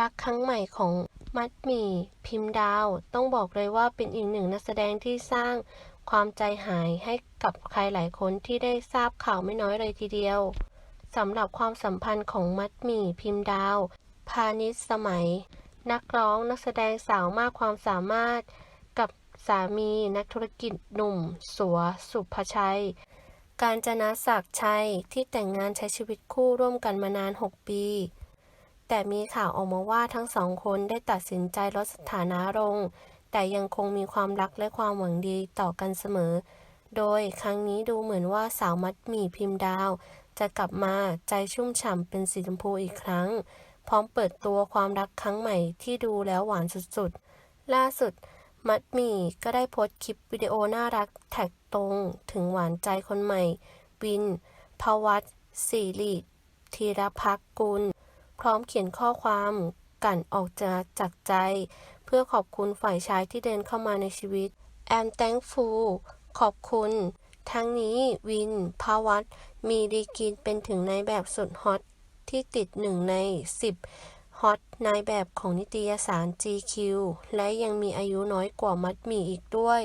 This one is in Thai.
รักครั้งใหม่ของมัดมี่พิมพ์ดาว ต้องบอกเลยว่าเป็นอีกหนึ่งนักแสดงที่สร้างความใจหายให้กับใครหลายคนที่ได้ทราบข่าวไม่น้อยเลยทีเดียวสำหรับความสัมพันธ์ของมัดมี่พิมพ์ดาว พาณิชย์สมัย นักร้องนักแสดงสาวมากความสามารถ กับสามีนักธุรกิจหนุ่ม สัว สุภชัย การจนาศักดิ์ชัยที่แต่งงานใช้ชีวิตคู่ร่วมกันมานาน 6 ปี แต่มีข่าวออกมาว่าทั้งสองคนได้ตัดสินใจลดสถานะลง แต่ยังคงมีความรักและความหวังดีต่อกันเสมอ โดยครั้งนี้ดูเหมือนว่าสาวมัดหมี่พิมพ์ดาว จะกลับมาใจชุ่มฉ่ำเป็นสีชมพูอีกครั้ง พร้อมเปิดตัวความรักครั้งใหม่ที่ดูแล้วหวานสุดๆ ล่าสุด มัดหมี่ก็ได้โพสต์คลิปวิดีโอน่ารักแท็กตรงถึงหวานใจคนใหม่วิน ภวัตศิริธีรพักกุล ร้อมเขียนข้อความกลั่นออกจากจากใจ เพื่อขอบคุณฝ่ายชายที่เดินเข้ามาในชีวิต I'm thankful ขอบคุณ ทั้งนี้วินภวัตมีดีกรีเป็นถึงนายแบบสุดฮอตที่ติดหนึ่งใน 10 ฮอตนายแบบของนิตยสาร GQ และยังมีอายุน้อยกว่ามัดมีอีกด้วย